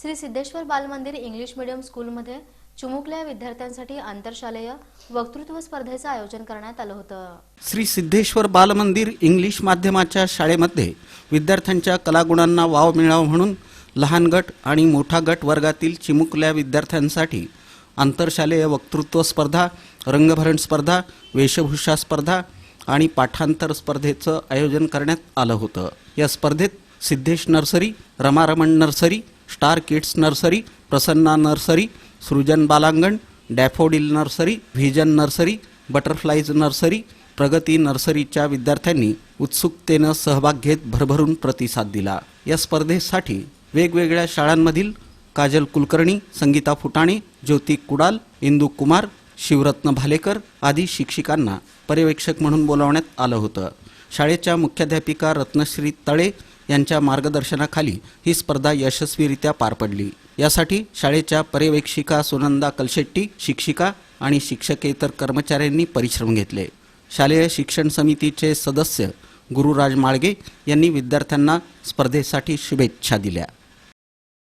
Shri Siddheshwar Balmandir English medium स्कूलमध्ये चिमुकल्या विद्यार्थ्यांसाठी आंतरशालेय वक्तृत्व स्पर्धेचं आयोजन करण्यात आलं होतं. श्री सिद्धेश्वर बालमंदिर इंग्लिश माध्यमाच्या शाळेमध्ये विद्यार्थ्यांच्या कलागुणांना वाव मिळावा म्हणून लहान गट आणि मोठा गट वर्गातील चिमुकल्या विद्यार्थ्यांसाठी आंतरशालेय वक्तृत्व स्पर्धा रंगभरण स्पर्धा वेशभूषा स्पर्धा आणि पाठांतर स्पर्धेचं आयोजन करण्यात आलं होतं. या स्पर्धेत Siddhesh nursery Ramaraman nursery star kids nursery Prasanna nursery Srujan Balangan daffodil nursery vision nursery butterflies nursery Pragati नर्सरीच्या विद्यार्थ्यांनी उत्सुकतेनं सहभाग घेत भरभरून प्रतिसाद दिला. या स्पर्धेसाठी वेगवेगळ्या शाळांमधील काजल कुलकर्णी संगीता फुटाणे ज्योती कुडाल इंदू कुमार शिवरत्न भालेकर आदी शिक्षिकांना पर्यवेक्षक म्हणून बोलावण्यात आलं होतं. शाळेच्या मुख्याध्यापिका रत्नश्री तळे यांच्या मार्गदर्शनाखाली ही स्पर्धा यशस्वीरित्या पार पडली. यासाठी शाळेच्या पर्यवेक्षिका सुनंदा कलशेट्टी शिक्षिका आणि शिक्षकेतर कर्मचाऱ्यांनी परिश्रम घेतले. शालेय शिक्षण समितीचे सदस्य गुरुराज माळगे यांनी विद्यार्थ्यांना स्पर्धेसाठी शुभेच्छा दिल्या.